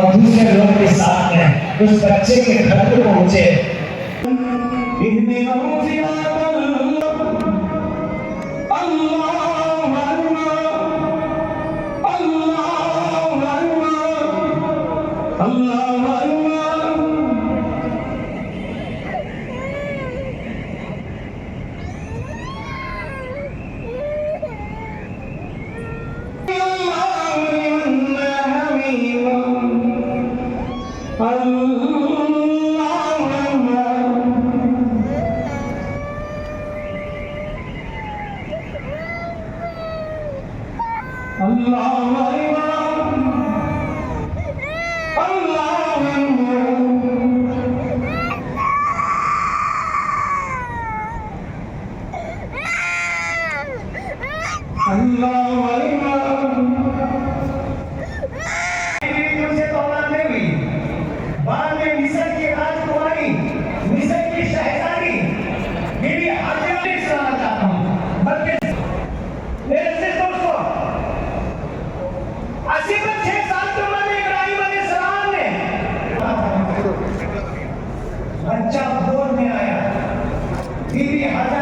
और दूसरे लोग के साथ में उस बच्चे के घर को पहुंचे से बच्चा गोद में आया। बीबी हाजा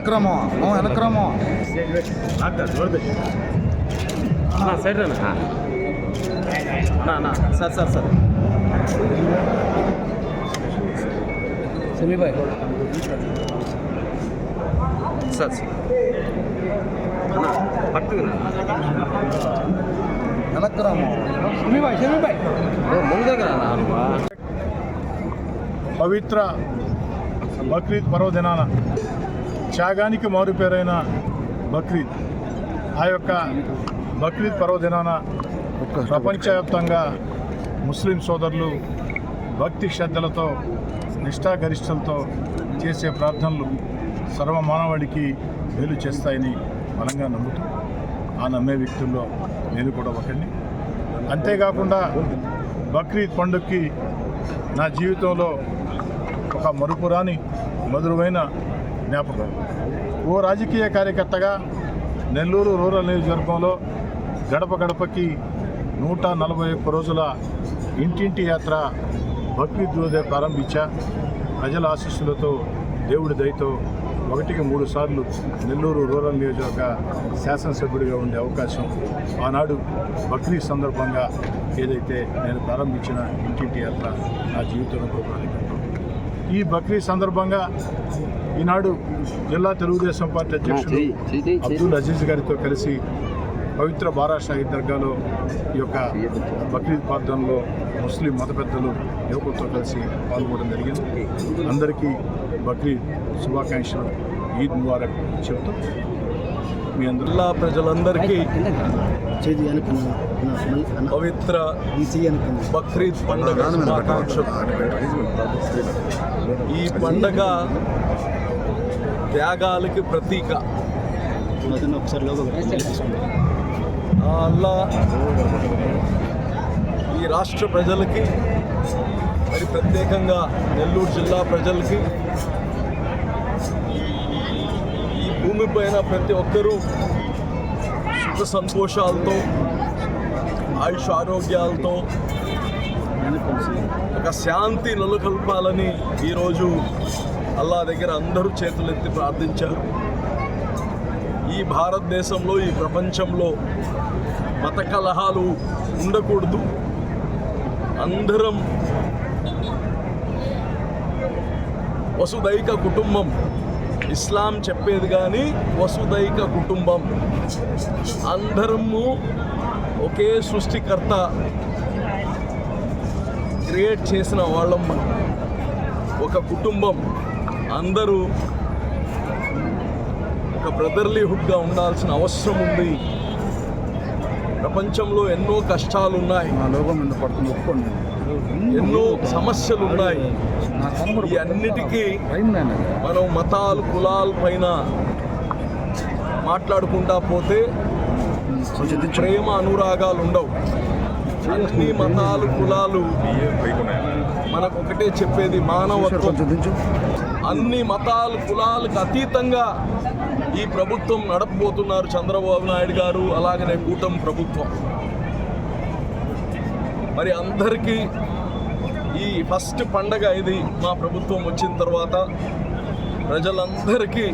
ಎನಕ್ರಮ ಅವ ಎನಕ್ರಮ ಹಾಂ ಸರಿ ಹಾಂ. ಅಣ್ಣ ಹಾಂ ಸರ್ ಸರ್ ಸರ್. ಸುಮಿ ಬಾಯ್ ಸರ್. ಬರ್ತೀವಿ ಎನಕ್ರಮ ಸುಮಿ ಬಾಯ್ ಸಮೀ ಬಾಯ್ ಮುಂದಾಗ ಅಲ್ವಾ? ಪವಿತ್ರ ಬಕ್ರೀದ್ ಪರ್ವದಿನಾನ త్యాగానికి మారుపేరైన బక్రీద్. ఆ యొక్క బక్రీద్ పర్వదినాన ప్రపంచవ్యాప్తంగా ముస్లిం సోదరులు భక్తి శ్రద్ధలతో నిష్ఠాగరిష్టలతో చేసే ప్రార్థనలు సర్వ మానవాడికి మేలు చేస్తాయని బలంగా నమ్ముతూ ఆ నమ్మే వ్యక్తుల్లో నేను కూడా ఒకరిని అంతేకాకుండా బక్రీద్ పండుగకి నా జీవితంలో ఒక మరుపురాని మధురమైన జ్ఞాపకం. ఓ రాజకీయ కార్యకర్తగా నెల్లూరు రూరల్ నియోజకవర్గంలో గడప గడపకి నూట నలభై ఒక్క రోజుల ఇంటింటి యాత్ర బక్రీద్ రోజే ప్రారంభించా. ప్రజల ఆశీస్సులతో దేవుడి దయతో ఒకటికి మూడు సార్లు నెల్లూరు రూరల్ నియోజకవర్గ శాసనసభ్యుడిగా ఉండే అవకాశం ఆనాడు బక్రీద్ సందర్భంగా ఏదైతే నేను ప్రారంభించిన ఇంటింటి యాత్ర నా జీవితంలో ఈ బక్రీద్ సందర్భంగా ఈనాడు జిల్లా తెలుగుదేశం పార్టీ అధ్యక్షుడు అబ్దుల్ అజీజ్ గారితో కలిసి పవిత్ర బారా షాహిద్ దర్గాలో ఈ యొక్క బక్రీద్ ప్రార్థనలో ముస్లిం మత పెద్దలు యువకులతో కలిసి పాల్గొనడం జరిగింది. అందరికీ బక్రీద్ శుభాకాంక్షలు. ఈద్ ముబారక్ చెప్తూ మీ అందరూ. జిల్లా ప్రజలందరికీ పవిత్ర బక్రీద్ పండుగ శుభాకాంక్షలు. ఈ పండగ త్యాగాలకి ప్రతీక. అల్లా ఈ రాష్ట్ర ప్రజలకి మరి ప్రత్యేకంగా నెల్లూరు జిల్లా ప్రజలకి ఈ భూమి పైన ప్రతి ఒక్కరూ సుఖ సంతోషాలతో ఆయుష్ ఆరోగ్యాలతో ఒక శాంతి నెలకొల్పాలని ఈరోజు అల్లా దగ్గర అందరూ చేతులెత్తి ప్రార్థించారు. ఈ భారతదేశంలో ఈ ప్రపంచంలో మత కలహాలు ఉండకూడదు. అందరం వసుదైక కుటుంబం. ఇస్లాం చెప్పేది కానీ వసుదైక కుటుంబం. అందరము ఒకే సృష్టికర్త క్రియేట్ చేసిన వాళ్ళం ఒక కుటుంబం. అందరూ ఒక బ్రదర్లీహుడ్గా ఉండాల్సిన అవసరం ఉంది. ప్రపంచంలో ఎన్నో కష్టాలు ఉన్నాయి నా లోగం మీద పడుతుంది ఒప్పుకోండి. ఎన్నో సమస్యలు ఉన్నాయి ఈ అన్నిటికీ మనం మతాలు కులాల పైన మాట్లాడుకుంటా పోతే ప్రేమ అనురాగాలు ఉండవు. అన్ని మతాలు కులాలు మనకు ఒకటే చెప్పేది మానవత్వం. అన్ని మతాలు కులాలకు అతీతంగా ఈ ప్రభుత్వం నడపబోతున్నారు చంద్రబాబు నాయుడు గారు అలాగనే కూటమి ప్రభుత్వం. మరి అందరికీ ఈ ఫస్ట్ పండగ ఇది మా ప్రభుత్వం వచ్చిన తర్వాత ప్రజలందరికీ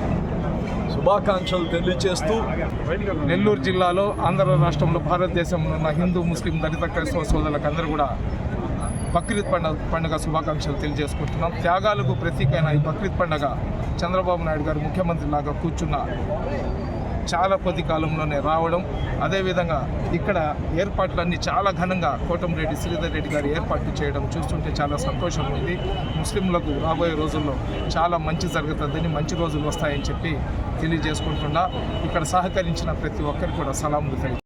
శుభాకాంక్షలు తెలియజేస్తూ నెల్లూరు జిల్లాలో ఆంధ్ర రాష్ట్రంలో భారతదేశంలో ఉన్న హిందూ ముస్లిం దళిత క్రైస్తవ సోదరులకు అందరూ కూడా బక్రీద్ పండుగ పండుగ శుభాకాంక్షలు తెలియజేసుకుంటున్నాం. త్యాగాలకు ప్రతీకైన ఈ బక్రీద్ పండుగ చంద్రబాబు నాయుడు గారు ముఖ్యమంత్రి లాగా కూర్చున్న చాలా కొద్ది కాలంలోనే రావడం. అదేవిధంగా ఇక్కడ ఏర్పాట్లన్నీ చాలా ఘనంగా కోటంరెడ్డి శ్రీధర్ రెడ్డి గారు ఏర్పాట్లు చేయడం చూస్తుంటే చాలా సంతోషం ఉంది. ముస్లింలకు రాబోయే రోజుల్లో చాలా మంచి జరుగుతుందని మంచి రోజులు వస్తాయని చెప్పి తెలియజేసుకుంటున్నా. ఇక్కడ సహకరించిన ప్రతి ఒక్కరికి కూడా సలాములు తెలియ